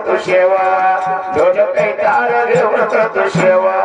करतो शेवा. दोन काही तार घेऊन करतो Sheva.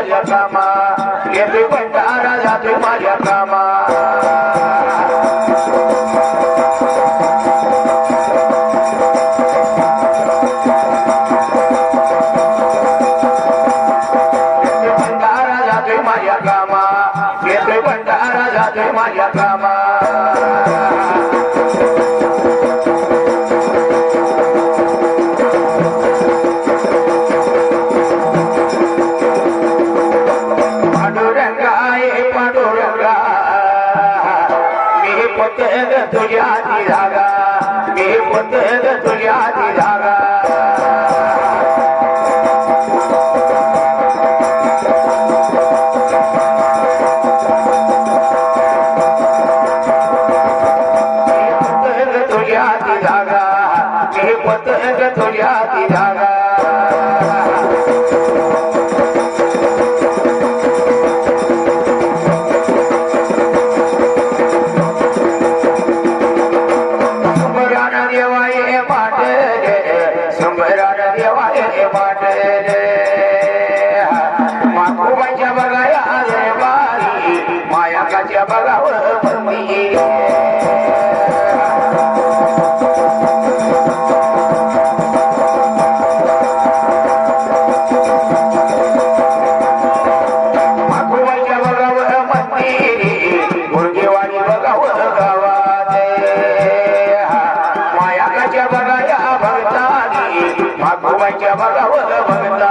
Maria Kama, everyone Tara Yatu Maria Kama. ಭಗವಂತ ಭಗವಂತ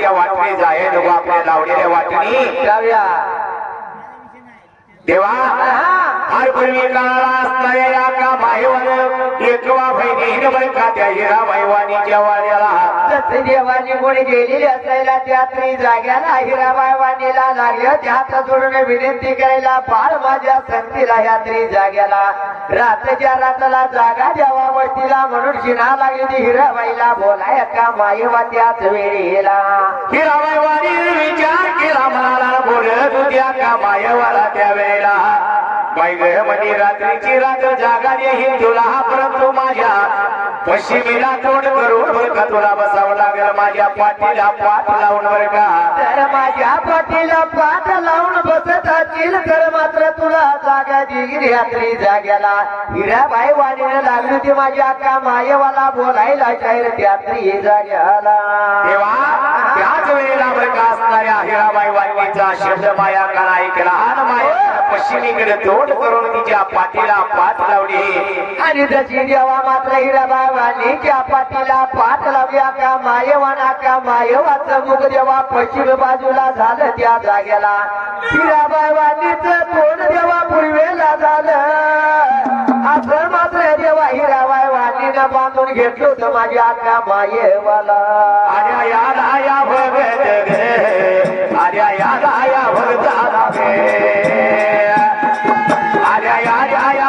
त्या वाटणी जाय नको आपल्या लावलेल्या वाटणी. जाऊया देवा पूर्वी काळाला असणाऱ्या का माहेवन एकवा बहिणी त्या हिरा माहेवानीच्या वाड्याला? जसे देवानी कोणी गेलेली असायला त्या स्त्री जाग्याला हिराबाई वाणीला लागले होते हात जोडून विनंती करायला बाळ माझ्या संतीला ह्या स्त्री जाग्याला. रात्रीच्या रात्राला जागा द्यावा वस्तीला म्हणून शिना लागली. ती हिराबाईला बोलाय का मायवा त्याच वेळेला? हिराबाई माहेवानी विचार केला म्हणाला बोलत होत्या का मायवाला त्या वेळेला म्हणी रात्रीची रात्र जागा येईल तुला परंतु माझ्या पश्चिमेला तोंड करून बर का तुला बसावं लागेल? माझ्या पाठीला पाठ लावून बर का? तर माझ्या पाठीला पाठ लावून बसत असतील तर मात्र तुला जागा दिली रात्री जाग्याला. हिराबाई वाणीने लागली होती माझ्या अक्का मायेवाला बोलायला शाहीर त्यात्री जाग्याला. तेव्हा त्याच वेळेला बरं का असणाऱ्या हिराबाई वाणीचा शब्द माया ऐकला. आणि माया. पश्चिमेकडे तोंड करून तिच्या पाठीला पाठ लावली. आणि जशी देवा मात्र हिराबाबांनी त्या पाठीला पाठ लावली का मायवाना का मायेवाचं मुख देवा पश्चिम बाजूला झालं त्या जागेला. हिराबाबांनीच तोंड देवा पूर्वेला झालं. असं मात्र देवा हिराबा वाणीनं बांधून घेतलं होतं माझ्या अक्का मायेवाला. आर्या याला या भगत गे आर्या याला या भगताला गे आर्या या भगताला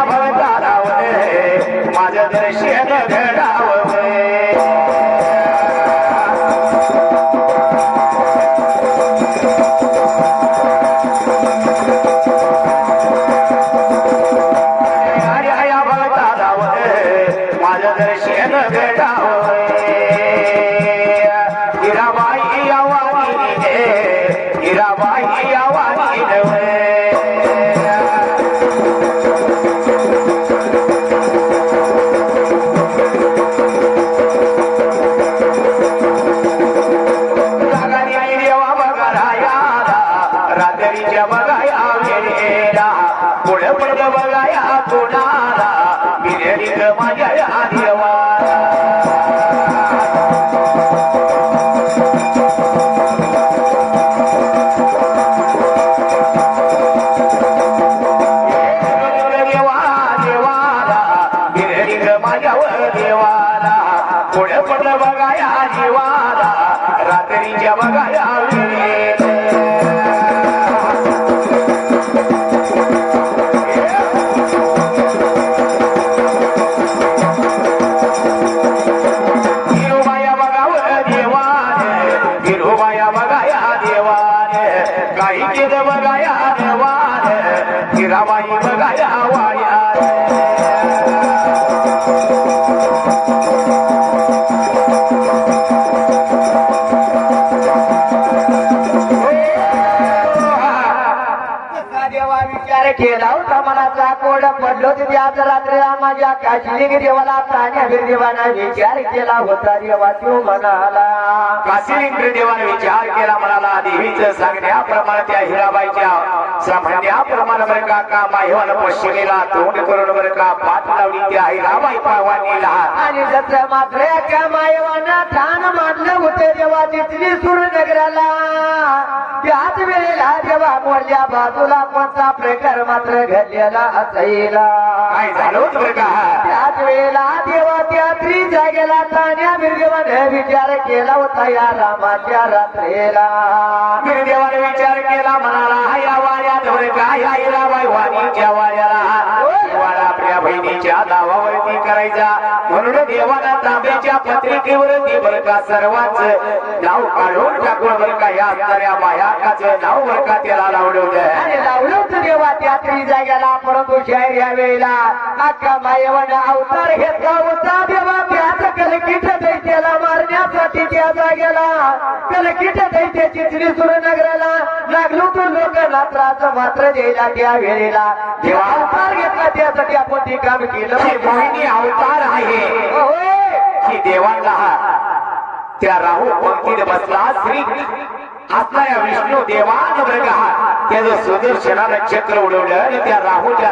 आज रात्रीला माझ्या काशिलिंग देवाला तान्या देवाना विचार केला होता देवा तो म्हणाला काशिलिंग देवाने विचार केला म्हणाला देवीच सांगण्याप्रमाणे त्या हिराबाईच्या सांगण्याप्रमाणे बरं का का माहिवान पश्चिमेला तोंड करून बरं का पाठ लावली त्या हिराबाई पावानीला आणि जसं मात्र त्या मायवाना ठाण मानलं होते देवा तिथली सुरनगराला त्याच वेळेला देवा मोरल्या बाजूला कोणता प्रकार मात्र घडलेला असायला. काय झालं बरं का? त्याच वेळेला देवा त्या त्रि जागेला तान्या बिरदेवाने विचार केला होता या रामाच्या रात्रेला. देवाने विचार केला म्हणाला या वाड्यात बरं का? या हिराबाई वाणीच्या वाड्याला देवाला आपल्या बहिणीच्या नावावरती करायचा म्हणून देवाला तांब्याच्या पत्रिकेवरती बरं का सर्वांच नाव काढून टाकून बरं का या असणाऱ्या मायाकाचं नाव बरं का त्याला लावलं होतं. लावलं होतं देवा त्या त्रि जागेला परंतु शाहीर या वेळेला अख्खा मायवाने अवतार घेतला होता देवा. त्याच कलकीट दैत्याला मारण्यासाठी त्या जागेला कलकीट दैत्याची त्रिसुर नगराला लागलो तो लोकांना त्रास मात्र द्यायला त्या वेळेला. देवा अवतार घेतला त्यासाठी आपण ते काम केलं. मोहिनी अवतार आहे. ही देवांना त्या राहू पंक्तीत बसला श्री असणाऱ्या विष्णू देवान बरं का त्याचं सुदर्शनानं चक्र उडवलं आणि त्या राहूच्या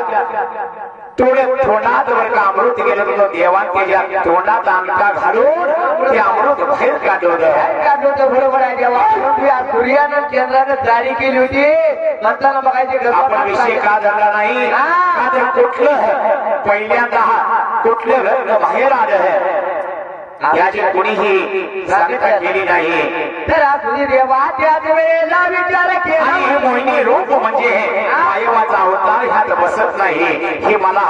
तोंडात बरं का अमृत गेलं तर तो देवान त्याच्या तोंडात अंगठा घालून ते अमृत बाहेर काढवलं काढलं बरोबर आहे देवा. या सूर्यानं चंद्रानं जारी केली होती. म्हणताना बघायची आपण विषय का धरला नाही? कुठलं? पहिल्यांदा कुठलं रत्न बाहेर आलं याची कुणीही सांगता केली नाही. तर असू देवा त्याच वेळेला विचार हे केला मोहिनी रूप म्हणजे मायवाचा अवतार ह्यात बसत नाही. हे मला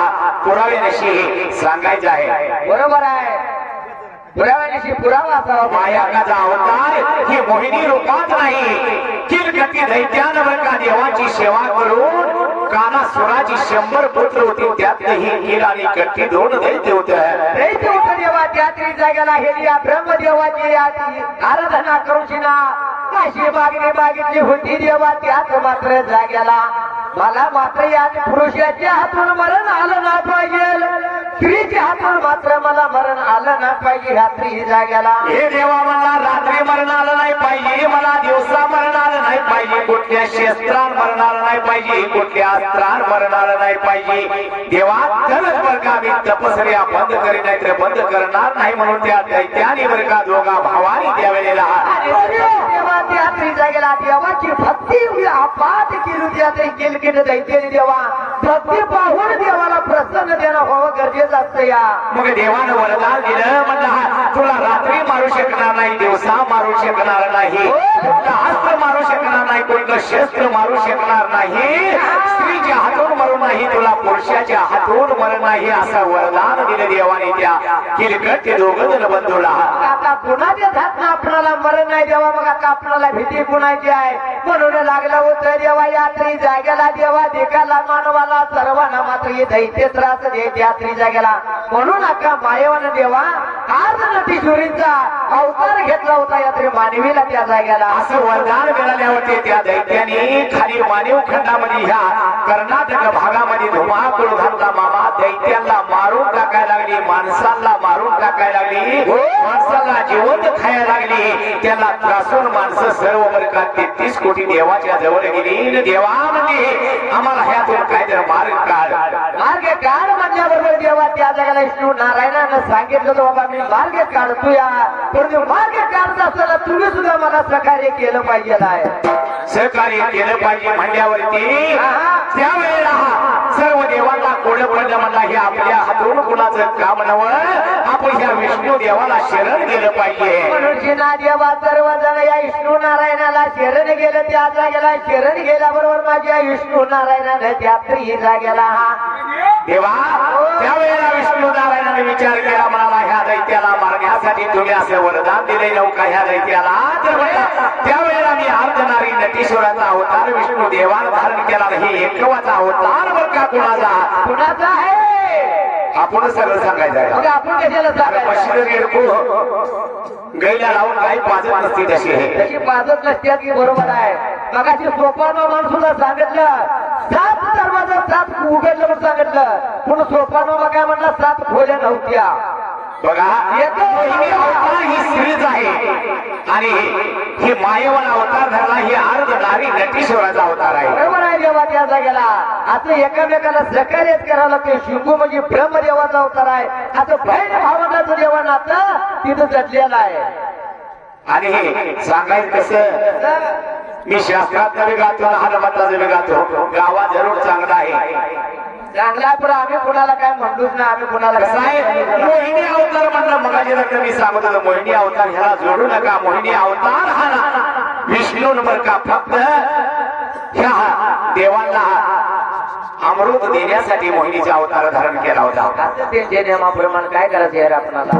पुराव्याशी सांगायचं आहे. बरोबर आहे. पुराव्यानिशी पुरावा असावा. मायाकाचा अवतार ही मोहिनी रूपात नाही. किलकटी दैत्यानं का देवाची सेवा करून काना सुराची शंभर पुत्र होती त्यातही किल आणि कट्टी दोन दैत्य होत्या दैत्य होतं देवा त्या त्रि जागेला हे या ब्रह्मदेवाची आराधना आराधना ना अशी मागणी मागितली होती देवा त्याच मात्र जाग्याला मला मात्र या पुरुषाच्या हातून मरण आलं ना पाहिजे. स्त्रीच्या हातून मात्र मला मरण आलं ना पाहिजे ह्या त्रि जाग्याला. हे देवा मला रात्री मरण आलं नाही पाहिजे. मला दिवसा मरण आलं नाही पाहिजे. कुठल्या शस्त्रान मरण आलं नाही पाहिजे. कुठल्या अस्त्रान मरण आलं नाही पाहिजे. देवा तरच बरं का मी तपसर्या बंद करी नाही तर बंद करणार नाही म्हणून त्या दैत्याने बरं का दोघा भावानी त्यावेळेला देवा जागेला देवाची भक्ती अपात केली त्या तरी केलकेट दैत्याने देवा. भक्ती पाहून देवाला प्रसन्न देणं व्हावं गरजेचं असतं या. मग देवानं वरदान दिलं म्हणलं हा, तुला रात्री मारू शकणार नाही दिवसा मारू शकणार नाही कुठलं अस्त्र मारू शकणार नाही कुठलं शस्त्र मारू शकणार नाही स्त्रीच्या हातून मरू नाही तुला पुरुषाच्या हातून मरू नाही असं वरदान दिलं देवाने त्या किलकट ते दोघं जण बंधूला. आता कुणाच्या हात आपणाला मरण नाही देवा? मग आता आपणाला भीती कुणाची आहे? म्हणून लागला होतं देवा यात्री जागेला देवा देखाला मानवाला सर्वांना मात्र हे दैत्य त्रास देत यात्री जागेला. म्हणून अख्खा मायवान देवा आज नटीश्वरींचा अवतार घेतला होता यात्री मानवीला त्या जागेला. असं वरदान मिळाल्यावरती त्या दैत्याने. खाली मानव खंडामध्ये ह्या कर्नाटक भागामध्ये धुमाकूळ घातला. मामा दैत्याला मारून टाकायला लागली माणसांना मारून टाकायला लागली. माणसाला जिवंत खायला लागली. त्याला त्रासून माणसं सर्व वर्गात तेहतीस कोटी देवाच्या जवळ गेली. देवा म्हणजे आम्हाला ह्यातून काहीतरी मार्ग काढ मार्ग काढ म्हणल्याबरोबर देवा त्या जागेला विष्णू नारायणानं सांगितलं बाबा मी मार्ग काढतो या. परंतु मार्ग काढत असताना तुम्ही सुद्धा मला सहकार्य केलं पाहिजे आहे. सहकार्य केलं पाहिजे म्हणल्यावरती त्यावेळेला सर्व देवांना कोड पडलं म्हणला हे आपल्या हातून कुणाचं काम नवं आपण विष्णू देवाला शरण गेलं पाहिजे. म्हणून शिना देवा सर्वजण या विष्णू नारायणाला शरण गेलं त्या जागेला शरण गेल्याबरोबर माझ्या विष्णू नारायणाने त्या ही जागेला हा. देवा त्यावेळेला विष्णू नारायणाने विचार केला म्हणाला ह्या दैत्याला मारण्यासाठी तुम्ही असं वरदान दिले नौका ह्या दैत्याला. तर त्यावेळेला मी अर्धनारी नटीश्वराचा अवतार विष्णू देवान धारण केला हे एकवाचा अवतार बर का कुणाचा? कुणाचा आहे? आपण सगळं सांगायचं मग आपण कशाला सांगायचं? रेडको गैला लावून काही पाजत नसते तशी. आहे तशी पाजत नसत्यात की बरोबर आहे. मगाशी सोपानो माणसूला सांगितलं सात दरवाजा सात उघडलं म्हणून सांगितलं. पण सोपानो काय म्हणलं? सात खोल्या नव्हत्या. बघा ही स्त्रीच आहे. आणि हे मायवन अवतार धरला ही अर्ध नारी नटीश्वराचा अवतार आहे. आहे देवा त्या जागेला आता एकामेकाला सहकार्यच करावं लागते शिंगू म्हणजे ब्रह्मदेवाचा अवतार आहे. आता बहीण भावनाचं देवा नातं तिथं जटलेलं आहे. आणि हे सांगायचं कसं? मी शास्त्रात नवे गातो बी गातो. गावा जरूर चांगला आहे. चांगला पण आम्ही कुणाला काय ना आम्ही कुणाला मोहिनी अवतार म्हणलं मगाशी लग्न मी सांगत होतो मोहिनी अवतार ह्याला जोडू नका मोहिनी अवतार हा ना विष्णू नंबर का फक्त? ह्या देवांना अमृत देण्यासाठी मोहिनीचा अवतार धारण केला होता. काय करायचं यार आपणाला?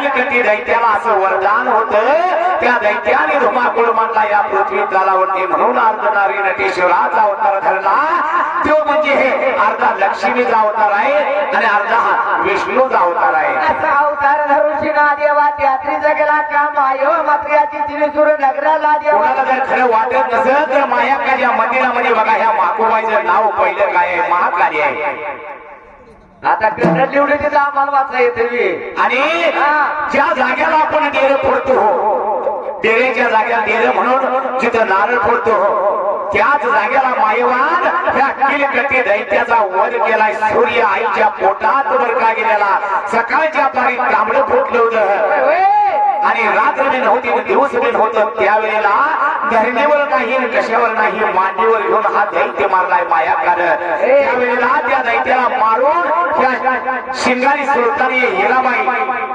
किलकटी दैत्याला असं वरदान होत. त्या दैत्याने धुमाकूळ मांडला या पृथ्वी तलावरती म्हणून अर्धनारी नटेश्वराचा अवतार धरला. तो म्हणजे हे अर्धा लक्ष्मीचा अवतार आहे आणि अर्धा हा विष्णूचा अवतार आहे. असा अवतार धरून शिना देवा त्यात्री जगेला काम आयो मात्र याची त्रिसुर नगराला देवा. जर खरं वाटत नसेल तर मायाकाच्या मंदिरामध्ये बघा ह्या माकुबाईचं नाव पहिलं काय आहे? महाकाली आहे. आता कन्नड निवडे तिथं आम्हाला वाचता येते. आणि. ज्या जाग्याला आपण डेर फोडतो डेरेच्या जाग्याला डेरे म्हणून जिथं नारळ फोडतो त्याच जागेला मायवान ह्या किलकटी दैत्याचा वध केलाय सूर्य आईच्या पोटात वर का गेलेला सकाळच्या पारी तांबडं फुटलं होतं आणि रात्र बी नव्हती दिवस बी नव्हतं त्यावेळेला धरणीवर नाही कशावर नाही मांडीवर घेऊन हा दैत्य मारलाय मायाकार त्यावेळेला त्या दैत्याला मारून त्या शिंगारी सुलतानी हिराबाई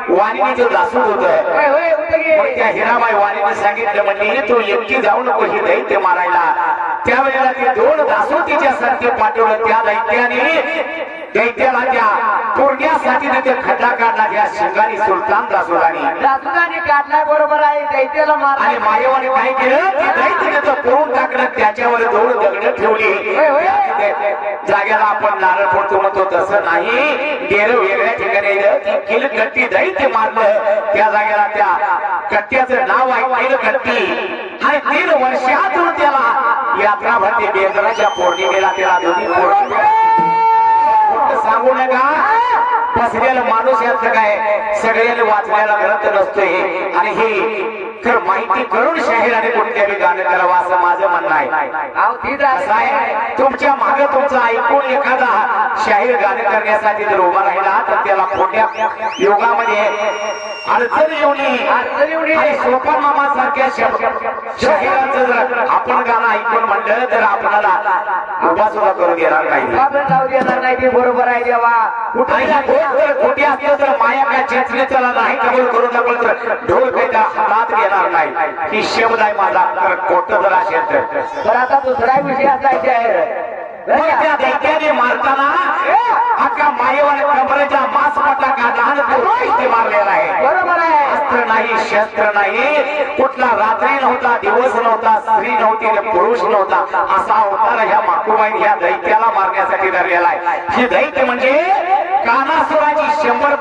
वाणीचं दासून होत. त्या हिराबाई वाणीने सांगितलं म्हणजे तू एकटी जाऊ नको ही दैत्य मारायला. त्यावेळेला ते दोन दासू तिच्या सत्य पाठवलं. त्या दैत्याने दैत्याला त्या पुरण्यासाठी तिथे खड्डा काढला त्या शिंगारी सुलतान दासोदानी दासुदाने काढलाय बरोबर आहे दैत्याला आणि मारलाय मायवाने काय केलं? ते दैत्य त्याचं पळून टाकलं त्याच्यावर दोन दगड ठेवली. जाग्याला आपण नारळ फोडतो म्हणतो तसं नाही. गेलं वेगळ्या ठिकाणी किल कट्टी दैत्य मारलं. त्या जागेला त्या कट्ट्याचं नाव आहे किल कट्टी. आणि तीन वर्षातून त्याला यात्रा भरते बेंद्राच्या पौर्णिमेला त्याला दोन्ही पौर्णिमे. फक्त सांगू नका. फसलेला माणूस याचं काय? सगळ्यांनी वाचलेला ग्रंथ नसतोय. आणि हे तर माहिती करून शाहिराने कोणत्या बी गाणं करावं असं माझं म्हणणं आहे. तुमच्या मागे तुमचं ऐकून एखादा शाहीर गाणं करण्यासाठी जर उभा राहिला तर त्याला खोट्या योगामध्ये अडचण येऊ नये. अडचण येऊ नये. आणि सोपन मामा सारख्या शाहिरांचं जर आपण गाणं ऐकून म्हणलं तर आपल्याला उभा सुद्धा करून देणार नाही. आपण जाऊ देणार नाही ते बरोबर आहे देवा. ही गोष्ट जर खोटी असली तर माया काय चेचले चला नाही कबूल करून दाखवलं तर ढोल काही हातात घेणार नाही. ही शब्द आहे माझा तर खोट जर असेल तर. तर आता दुसरा विषय असायचा आहे. मग त्या दैत्याने मारताना अख्खा मायेवर कमरेच्या मास पटला का लहान ते मारलेला आहे? बरोबर आहे. अस्त्र नाही शस्त्र नाही. कुठला रात्री नव्हता दिवस नव्हता स्त्री नव्हती आणि पुरुष नव्हता. असा अवतार ह्या माकुबाई ह्या दैत्याला मारण्यासाठी धरलेला आहे. ही दैत्य म्हणजे कानासुराची शंभर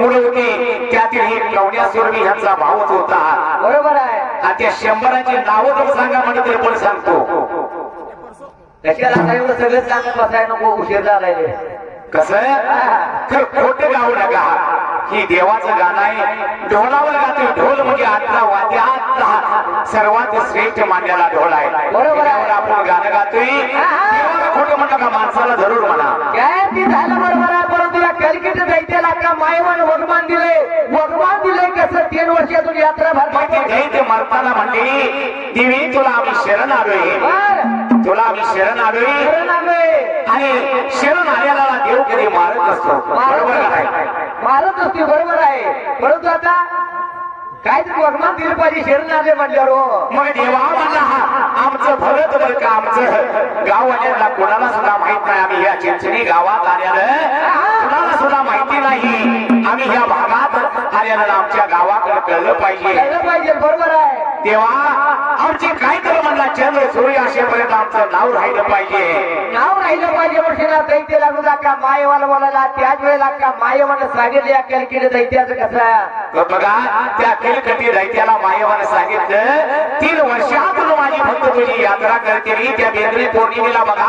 मुलं होती. त्यातील ही कवण्यासुर बी ह्यांचा भावच होता. बरोबर आहे. आणि त्या शंभराची नावं जर सांगा म्हणजे तरी पण सांगतो. कशाला काय एवढं सगळं सांगत बसाय नको उशीर झालाय. कस तर खोट गाऊ नका. ही देवाचं गाणं आहे. ढोलावर गातो ढोल म्हणजे आतला वाद्यात सर्वात श्रेष्ठ मानलेला ढोल आहे. बरोबर आपण गाणं गातोय. देवाला खोटं म्हणलं का माणसाला जरूर म्हणा. काय ती झालं बरोबर आहे परंतु या कलकीत दैत्याला का मायवान वगमान दिले वगमान दिले कसं? तीन वर्षातून यात्रा मग ते दैत्य मरताना म्हणली देवी तुला आम्ही शरण आलोय. तुला आम्ही शरण आलोय. आणि शरण आलेला देव कधी मारत नसतो. बरोबर नाही? मारत नसते बरोबर आहे. परंतु आता काय तरी वगमान दिलं पाहिजे शरण आले म्हणल्यावर. हो. मग देवा म्हणला हा आमचं भरत बर का? आमचं गाववाल्यांना कोणाला सुद्धा माहीत नाही? आम्ही या चिंचणी गावात आल्यानं कोणाला सुद्धा माहिती नाही. आम्ही ह्या भागात आल्यानं आमच्या गावाकडे कळलं पाहिजे. कळलं पाहिजे बरोबर आहे. तेव्हा आमची काय तर म्हणला? चंद्र सूर्य असेपर्यंत आमचं नाव राहिलं पाहिजे. नाव राहिलं पाहिजे वर्षाला दैत्य लागू का मायवाला बोलायला त्याच वेळेला का मायवाला सांगितलं या कलकीने दैत्याचं कसं? बघा त्या किलकटी दैत्याला मायवाने सांगितलं तीन वर्षातून माझी भक्त तुझी यात्रा करते त्या बेंद्री पौर्णिमेला बघा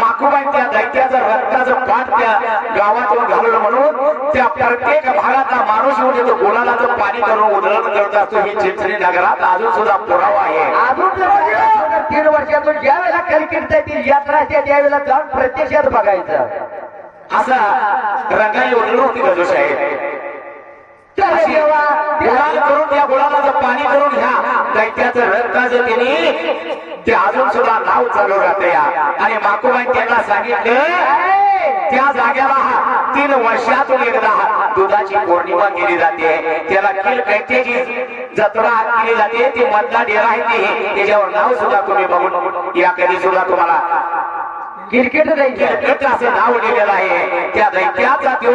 माकुबाई त्या दैत्याचं रक्ताचं पाठ त्या गावातून घालवलं म्हणून त्या प्रत्येक भागातला माणूस येऊन येतो गुलालाचं पाणी करून उधळण करत असतो. ही चिंचणी नगरात अजून सुद्धा पुरावा आहे. तीन वर्षातून ज्या वेळेला कलकीत दैत्य यात्रा असते त्यावेळेला जाऊन प्रत्यक्षात बघायचं. असा रंगाई उधळून होती गजोश आहे गुलाल करून त्या गुलालाचं पाणी करून घ्या दैत्याचं रक्ताचं त्यांनी ते अजून सुद्धा नाव चालू राहते या. आणि माकुबाई त्यांना सांगितलं त्या जागेला हा तीन वर्षातून एकदा हा दुधाची पौर्णिमा केली जाते. त्याला किल कैत्याची जत्रा केली जाते. ती मधला डेरा आहे ते. त्याच्यावर नाव सुद्धा तुम्ही बघून या. कधी सुद्धा तुम्हाला क्रिकेट दैत्य असं नाव लिहिलेलं आहे. त्या दैत्याचा तो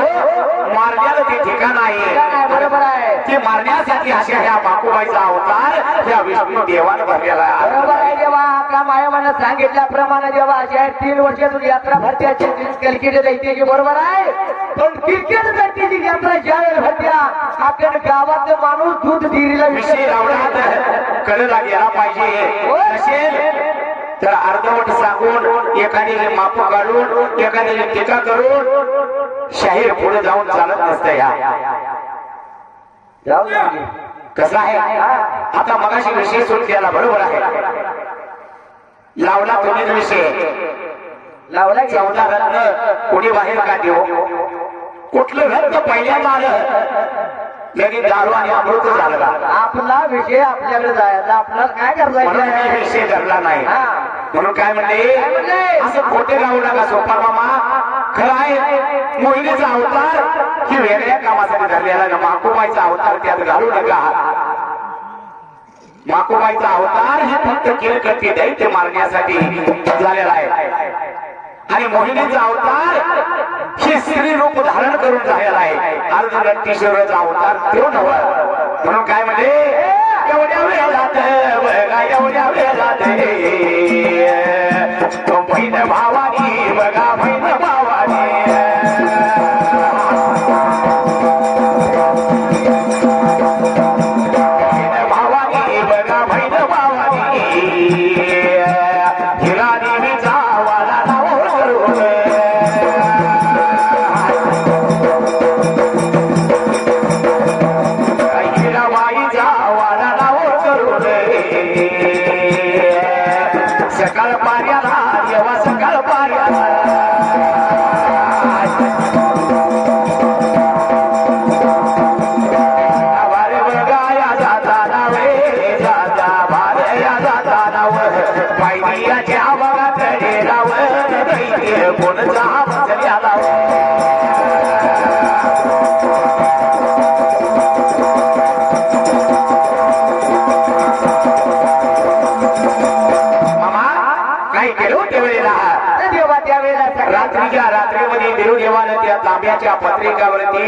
मारण्याला ते ठिकाण आहे. बरोबर आहे. ते मारण्यासाठी अशा ह्या बापूबाईचा अवतार त्या विष्णू देवानं भरलेला आहे. बरोबर आहे देवा. का मायामानं सांगितल्याप्रमाणे देवा अशा आहे, तीन वर्षातून यात्रा भरत्याची क्रिकेट दैत्याची बरोबर आहे. पण क्रिकेट दैत्याची यात्रा ज्या वेळेला भरत्या आपण गावातले माणूस दूध डिरीला विषय लावण्यात कडेला गेला पाहिजे. तर अर्धवट सांगून एखाद्याने माप काढून एखाद्याने टीका करून शाहीर पुढे जाऊन चालत नसतं या. जाऊ कसं आहे? आता मगाशी विषय सुरू केला बरोबर आहे. लावला तुम्हीच विषय. लावला की चौदा रत्न कोणी बाहेर का देऊ हो? कुठलं रत्न पहिल्यांदा आलं लगेच दारू आणि अमृत झालं. का आपला विषय आपल्याकडे जायचा. आपल्याला काय म्हणून मी करायचं विषय धरला नाही. हा. म्हणून काय म्हणले? असं खोटे राहू नका सोपा मामा. खरं आहे मोहिनीचा अवतार ही वेगळ्या कामासाठी धरलेला ना माकुबाईचा अवतार त्यात घालू नका. माकुबाईचा अवतार हे फक्त केळकट्टी दैत्य मारण्यासाठी झालेला आहे. आणि मोहिनीचा अवतार हे स्त्री रूप धारण करून झालेला आहे. अर्जुन किशोराचा अवतार तो नव्हा म्हणून काय म्हणजे एवढ्या वेळात बघा एवढ्या वेळात. तो बहीण भावानी सगळ्या रात्रीच्या देवदेवानं त्या तांब्याच्या पत्रिकावरती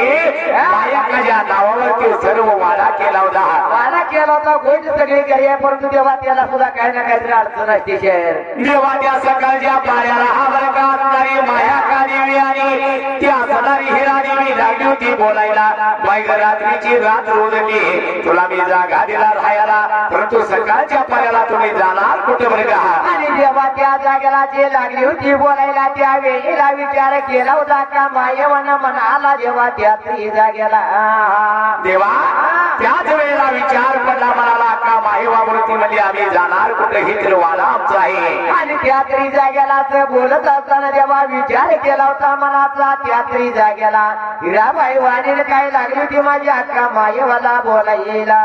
नायकाच्या नावावरती सर्व वाडा केला होता. वाला केला होता गोष्ट सगळी आहे परंतु देवा त्याला सुद्धा काही ना काहीतरी अडचण असते शहर देवाच्या सकाळच्या पाण्याला हा बरका असणारी माया का देवी आणि ती असणारी हिरा देवी लागली होती बोलायला. बाईक रात्रीची रात रोजली तुला मी जागा दिला राहायला परंतु सकाळच्या पाण्याला तुम्ही जाणार कुठे बरं का? आणि देवा त्या जागेला जे लागली होती बोलायला त्या वेळेला विचार केला होता. जाका मायवन म्हणाला जेव्हा त्या त्री जागेला. देवा? त्याच वेळेला विचार पडला म्हणाला का माहेवावरती म्हणजे आम्ही जाणार? कुठे हे तर वाडा आमचा आहे. आणि त्या त्री जागेला असं बोलत असताना जेव्हा विचार केला होता मनाचा त्या त्री जागेला हिराबाई वाणीला काय लागली होती माझी अक्का मायवाला बोलायला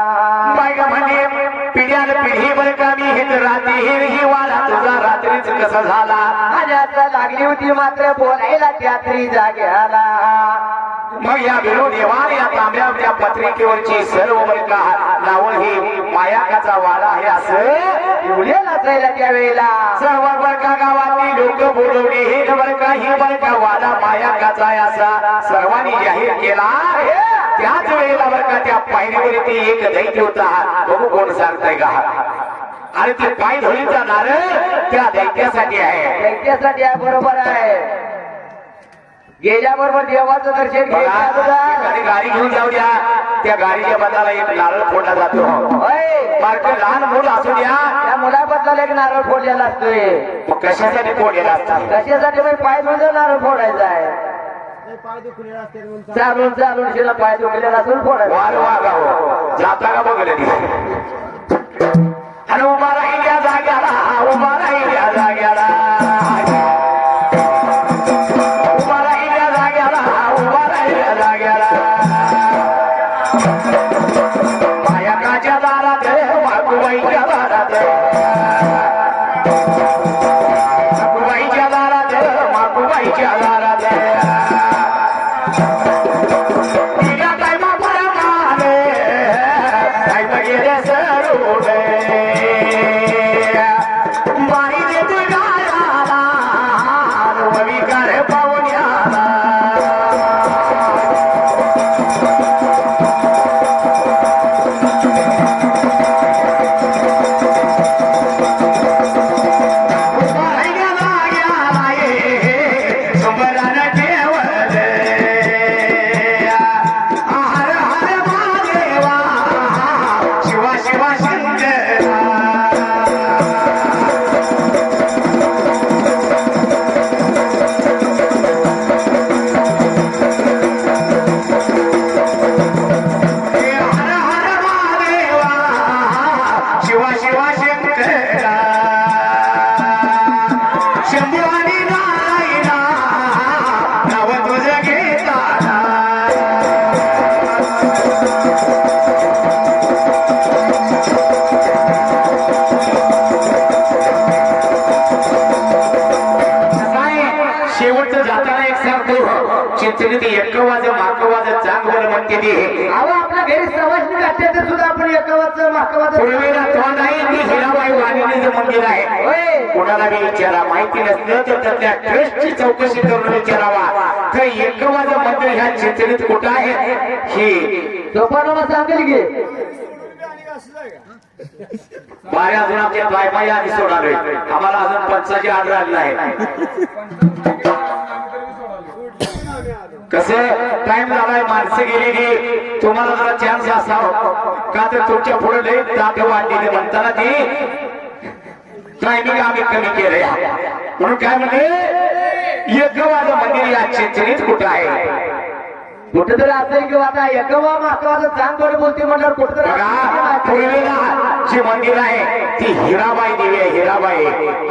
बायक म्हणजे पिढ्यान पिढी बर का मी हे तर रात्री हे वाडा तुझा रात्रीच कसा झाला? आणि आता लागली होती मात्र बोलायला त्या त्री जागेला मग या विनोदेवान या तांब्या त्या पत्रिकेवरची सर्व बर नावं ही मायाकाचा वाडा आहे असं एवढे नसायला त्या वेळेला. सर्व बर का गावातली लोक बोलवले हे बर ही बर का वाडा मायाकाचा आहे असा सर्वांनी जाहीर केला त्याच वेळेला बर का त्या पायरीवरती एक दैत्य होता. बघू कोण सांगताय का? आणि ते पाय धुळीचा नारळ त्या दैत्यासाठी आहे. दैत्यासाठी आहे बरोबर आहे. गेल्याबरोबर देवाचं दर्शन बघा, घेतलं एखादी गाडी घेऊन जाऊ द्या. त्या गाडीच्या बदलाला एक नारळ फोडला जातो. बारक लहान मुलं असू द्या. त्या मुलाबद्दल एक नारळ फोडलेला असतोय. मग कशासाठी फोडलेला असतात? कशासाठी मग पाय म्हणजे नारळ फोडायचा आहे? चालून चालून शिला पाय दुखलेला असून फोडायचा. वार जाता का बघले आणि उभा राहिल्या जाग्याला उभा राहिल्या जाग्याला. म्हणते ती. अहो आपल्या घरी घातल्या तर सुद्धा आपण पूर्वीला तोंड आहे ती हिराबाई मंदिर आहे. कोणाला बी विचारा माहिती नसलं तर त्यातल्या ट्रस्टची चौकशी करून विचारावा. तर एकवाचं मंदिर ह्या चिंचणीत कुठं आहे? ही. सांगेल की. बाऱ्या अजून आमच्या बायबाई आधी सोडालोय आम्हाला अजून पंचाची ऑर्डर आलेला आहे कसं टाइम झालाय माणसं गेली की तुम्हाला जरा चान्स असावं. का तर तुमच्यापुढे लई दात वाढलेली म्हणताना ती टायमिंग आम्ही कमी केलंय. म्हणून काय म्हणले एक माझं मंदिर या चिंचणीत कुठं आहे? कुठेतरी असेल किंवा आता एकवा माकावाचं चांग थोडी बोलते बघा असेल. पूर्वेला जी मंदिर आहे ती हिराबाई देवी आहे हिराबाई.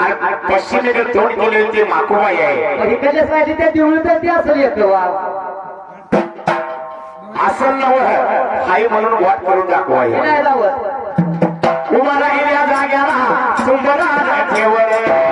आणि पश्चिमेकडे तोंड केलेली ती माकुबाई आहे. साईडला त्या देवळीत ती असेल एकवा असं नव हाई म्हणून वाट करून दाखवा. नाही लावत उभा राहिल्या जाग्याला सुंदर ठेवलं